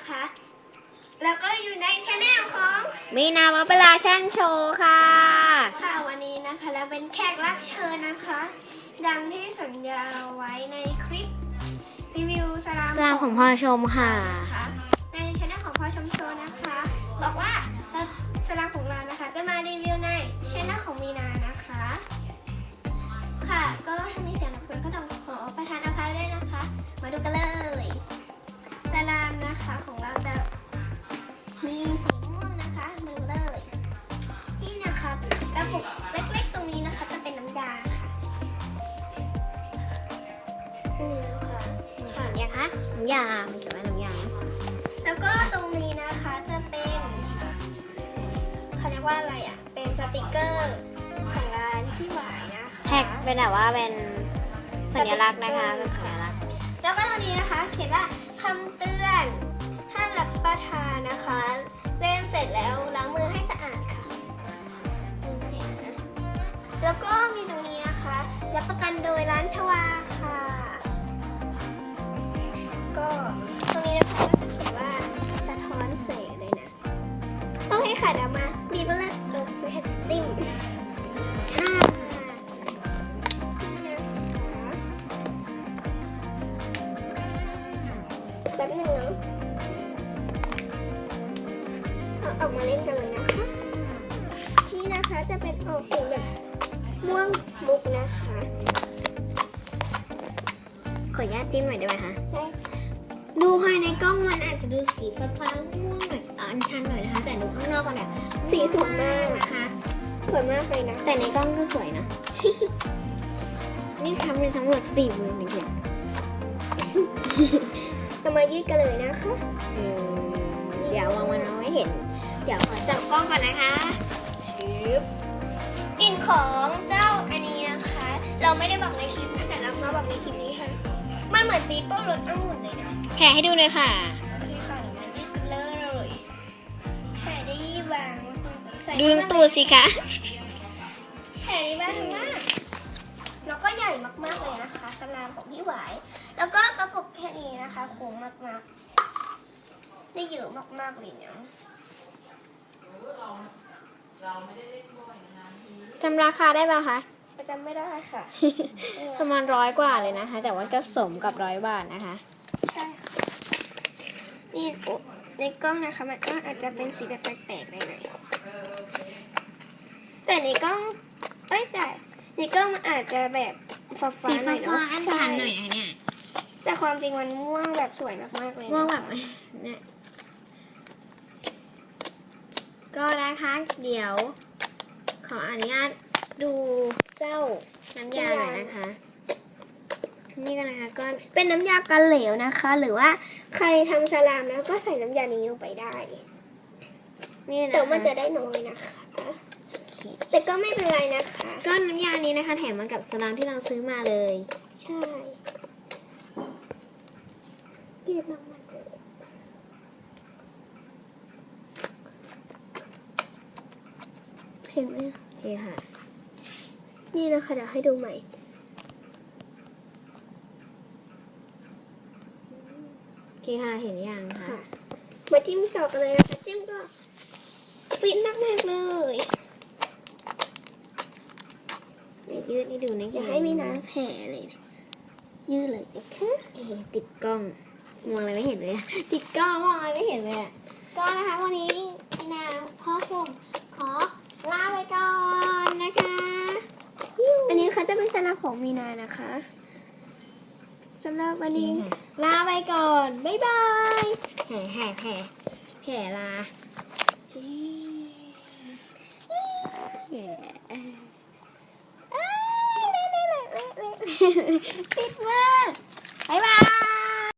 นะคะ แล้วก็อยู่ในช anel ของ มีนาวเวลาช่างโชว์ค่ะ ค่ะวันนี้นะคะเราเป็นแขกรับเชิญนะคะ ดังที่สัญญาไว้ในคลิปรีวิวสลามสลามของพ่อชมค่ะ นะคะในช anel ของพอชมโชว์นะคะ บอกว่า คะค่ะยังคะน้ำยามันเขียนว่าน้ำยา แล้วก็ตรงนี้นะคะจะเป็นเขาเรียกว่าอะไรอะ เป็นสติกเกอร์ของร้านพี่หวายนะคะแท็กเป็นแบบว่าเป็นสัญลักษณ์นะคะเป็นสัญลักษณ์ แล้วก็ตรงนี้นะคะ เขียนว่าคำเตือนห้ามรับประทานนะคะเล่นเสร็จแล้วล้างมือให้สะอาดค่ะนี่นะแล้วก็มีตรงนี้นะคะ รับประกันโดยร้านชวาค่ะก็ ตรงนี้นะคะก็จะเขียนว่าสะท้อนแสงเลยนะ โอเคค่ะเดี๋ยวมาบีบมาเลยเออไม่ให้สติ้งค่ะนี่นะคะแป๊บหนึงนะเอาออกมาเล่นกันเลยนะคะ นี่นะคะจะเป็นออกสีแบบม่วงมุกนะคะ ขออนุญาตจิ้มหน่อยได้ไหมคะ ได้ ดูภายในกล้องมันอาจจะดูสีฟ้าๆม่วงๆแบบอันชันหน่อยนะคะ แต่ดูข้างนอกมันแบบสีสวยมากนะคะ สวยมากเลยนะ แต่ในกล้องก็สวยนะ นี่ทำเลยทั้งหมดสี่มือหนึ่งเดียวเรามายืดกันเลยนะคะอืมเดี๋ยววางมันเอาไว้เห็น เดี๋ยวขอจับกล้องก่อนนะคะชึบกลิ่นของเจ้าอันนี้นะคะ เราไม่ได้บอกในคลิปนะแต่เรามาบอกในคลิปนี้ค่ะ มันเหมือนปีโป้รสองุ่นเลยนะแผ่ให้ดูเลยค่ะ โอเคค่ะเดี๋ยวมายืดกันเลยแผ่ได้วางใส่ดูตรงตูดสิคะ แผ่ได้บ้างมากแล้วก็ใหญ่มากๆเลยนะคะสลามของพี่หวาย แล้วก็กระปุกแค่นี้นะคะโค้งมากๆ ได้เยอะมากๆเลยเนาะจำราคาได้ป่ะคะประ จำไม่ได้ค่ะ ประมาณร้อยกว่าเลยนะคะ แต่ว่าก็สมกับร้อยบาทนะคะ ใช่ค่ะ นี่โอ้ในกล้องนะคะ มันก็อาจจะเป็นสีแบบแปลกๆหน่อยๆแต่ในกล้องเอ้ยแต่ในกล้องมันอาจจะแบบฟ้าสีๆหน่ฟ้าอยเนาะๆอันใช่ชันหน่อยอะเนี่ยแต่ความจริงมันม่วงแบบสวยมากๆเลยนะม่วงแบบเนี่ยก็นะคะ เดี๋ยว ขออนุญาตดู เจ้าน้ำยาหน่อยนะคะ นี่ก็นะคะก็เป็นน้ำยากันเหลวนะคะ หรือว่าใครทำสลามแล้วก็ใส่น้ำยานี้ลงไปได้ นี่นะคะแต่มันจะได้น้อยนะคะ แต่ก็ไม่เป็นไรนะคะ ก็น้ำยานี้นะคะ แถมมากับสลามที่เราซื้อมาเลย ใช่ยืดมากๆเลยเห็นไหมโอเคค่ะ นี่นะคะเดี๋ยวให้ดูใหม่ โอเคค่ะเห็นยังคะค่ะ มาจิ้มต่อกันเลยนะคะ จิ้มก็ฟินมากๆเลยเดี๋ยวยืดให้ดูนะอย่าให้มีน้ำแผลเลยนะยืดเลยนะคะเอ๊ะติดกล้องมองอะไรไม่เห็นเลยอะติดกล้องมองอะไรไม่เห็นเลยอะก็นะคะวันนี้พี่นาพ่อชมขอลาไปก่อนนะคะ อันนี้ค่ะจะเป็นจานของมีนานะคะสำหรับวันนี้ลาไปก่อน บ๊ายบายแห่แห่แห่แห่ลาแห่อ้าวเละเละเละเละเละติดมือบ๊ายบา